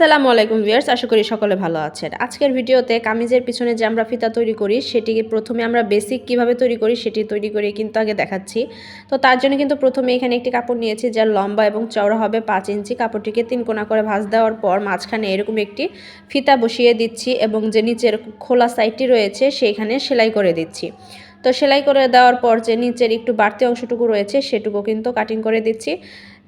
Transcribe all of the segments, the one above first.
সালামু আলাইকুম ভিউয়ার্স, আশা করি সকলে ভালো আছেন। আজকের ভিডিওতে কামিজের পিছনে যে আমরা ফিতা তৈরি করি, সেটিকে প্রথমে আমরা বেসিক কীভাবে তৈরি করি, সেটি তৈরি করে কিন্তু আগে দেখাচ্ছি। তো তার জন্য কিন্তু প্রথমে এখানে একটি কাপড় নিয়েছি, যার লম্বা এবং চওড়া হবে পাঁচ ইঞ্চি। কাপড়টিকে তিন কোনা করে ভাঁজ দেওয়ার পর মাঝখানে এরকম একটি ফিতা বসিয়ে দিচ্ছি এবং যে নিচের খোলা সাইডটি রয়েছে, সেইখানে সেলাই করে দিচ্ছি। তো সেলাই করে দেওয়ার পর যে নিচের একটু বাড়তি অংশটুকু রয়েছে, সেটুকু কিন্তু কাটিং করে দিচ্ছি।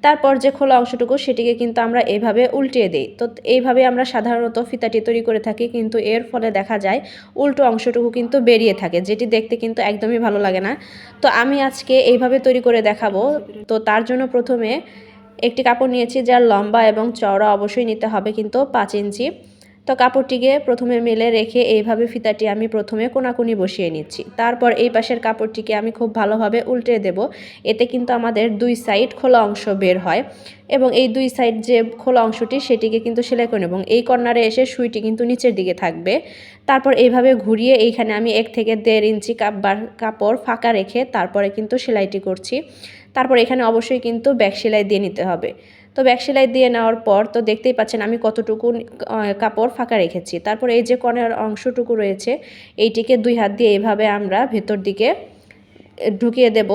তারপর যে খোলা অংশটুকু সেটিকে কিন্তু আমরা এইভাবে উল্টিয়ে দিই। তো এইভাবে আমরা সাধারণত ফিতাটি তৈরি করে থাকি, কিন্তু এর ফলে দেখা যায় উল্টো অংশটুকু কিন্তু বেরিয়ে থাকে, যেটি দেখতে কিন্তু একদমই ভালো লাগে না। তো আমি আজকে এইভাবে তৈরি করে দেখাবো। তো তার জন্য প্রথমে একটি কাপড় নিয়েছি, যার লম্বা এবং চওড়া অবশ্যই নিতে হবে কিন্তু পাঁচ ইঞ্চি। তো কাপড়টিকে প্রথমে মেলে রেখে এইভাবে ফিতাটি আমি প্রথমে কোনাকুনি বসিয়ে নিচ্ছি। তারপর এই পাশের কাপড়টিকে আমি খুব ভালোভাবে উল্টে দেব। এতে কিন্তু আমাদের দুই সাইড খোলা অংশ বের হয় এবং এই দুই সাইড যে খোলা অংশটি সেটিকে কিন্তু সেলাই করে এবং এই কর্নারে এসে সুইটি কিন্তু নিচের দিকে থাকবে। তারপর এইভাবে ঘুরিয়ে এইখানে আমি এক থেকে দেড় ইঞ্চি কাপ কাপড় ফাঁকা রেখে তারপরে কিন্তু সেলাইটি করছি। তারপর এখানে অবশ্যই কিন্তু ব্যাক সেলাই দিয়ে নিতে হবে। তো ব্যাক সেলাই দিয়ে নেওয়ার পর তো দেখতেই পাচ্ছেন আমি কতটুকু কাপড় ফাঁকা রেখেছি। তারপর এই যে কনের অংশটুকু রয়েছে, এইটিকে দুই হাত দিয়ে এভাবে আমরা ভেতর দিকে ঢুকিয়ে দেব।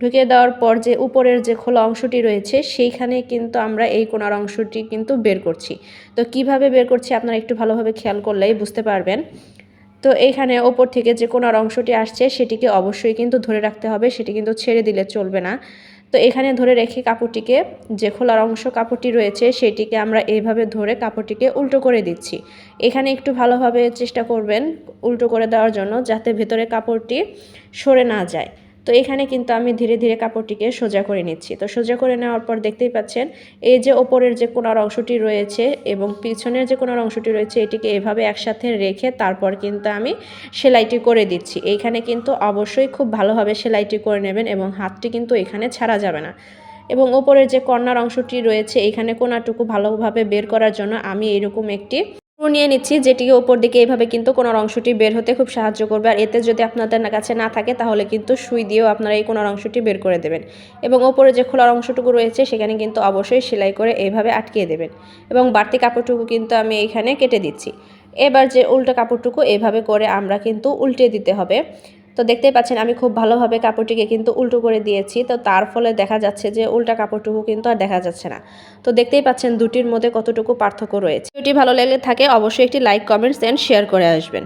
ঢুকিয়ে দেওয়ার পর যে উপরের যে খোলা অংশটি রয়েছে, সেইখানে কিন্তু আমরা এই কোনার অংশটি কিন্তু বের করছি। তো কীভাবে বের করছি আপনারা একটু ভালোভাবে খেয়াল করলেই বুঝতে পারবেন। তো এইখানে ওপর থেকে যে কোনার অংশটি আসছে, সেটিকে অবশ্যই কিন্তু ধরে রাখতে হবে। সেটি কিন্তু ছেড়ে দিলে চলবে না। তো এখানে ধরে রেখে কাপড়টিকে যে খোলার অংশ কাপড়টি রয়েছে, সেটিকে আমরা এইভাবে ধরে কাপড়টিকে উল্টো করে দিচ্ছি। এখানে একটু ভালোভাবে চেষ্টা করবেন উল্টো করে দেওয়ার জন্য, যাতে ভেতরে কাপড়টি সরে না যায়। তো এখানে কিন্তু আমি ধীরে ধীরে কাপড়টিকে সোজা করে নিচ্ছি। তো সোজা করে নেওয়ার পর দেখতেই পাচ্ছেন, এই যে ওপরের যে কোনার অংশটি রয়েছে এবং পিছনের যে কোনার অংশটি রয়েছে, এটিকে এভাবে একসাথে রেখে তারপর কিন্তু আমি সেলাইটি করে দিচ্ছি। এইখানে কিন্তু অবশ্যই খুব ভালোভাবে সেলাইটি করে নেবেন এবং হাতটি কিন্তু এখানে ছাড়া যাবে না। এবং ওপরের যে কর্নার অংশটি রয়েছে, এখানে কোনাটুকু ভালোভাবে বের করার জন্য আমি এরকম একটি নিয়ে নিচ্ছি, যেটিকে ওপর দিকে এইভাবে কিন্তু কোনো অংশটি বের হতে খুব সাহায্য করবে। আর এতে যদি আপনাদের কাছে না থাকে, তাহলে কিন্তু সুই দিয়েও আপনারা এই কোনো অংশটি বের করে দেবেন। এবং ওপরে যে খোলার অংশটুকু রয়েছে, সেখানে কিন্তু অবশ্যই সেলাই করে এইভাবে আটকিয়ে দেবেন। এবং বাড়তি কাপড়টুকু কিন্তু আমি এইখানে কেটে দিচ্ছি। এবার যে উল্টো কাপড়টুকু এভাবে করে আমরা কিন্তু উল্টে দিতে হবে। তো দেখতেই পাচ্ছেন, আমি খুব ভালোভাবে কাপড়টিকে কিন্তু উল্টো করে দিয়েছি। তো তার ফলে দেখা যাচ্ছে যে উল্টা কাপড়টুকু কিন্তু আর দেখা যাচ্ছে না। তো দেখতেই পাচ্ছেন দুটির মধ্যে কতটুকু পার্থক্য রয়েছে। ভিডিওটি ভালো লেগে থাকে, অবশ্যই একটি লাইক কমেন্টস অ্যান্ড শেয়ার করে আসবেন।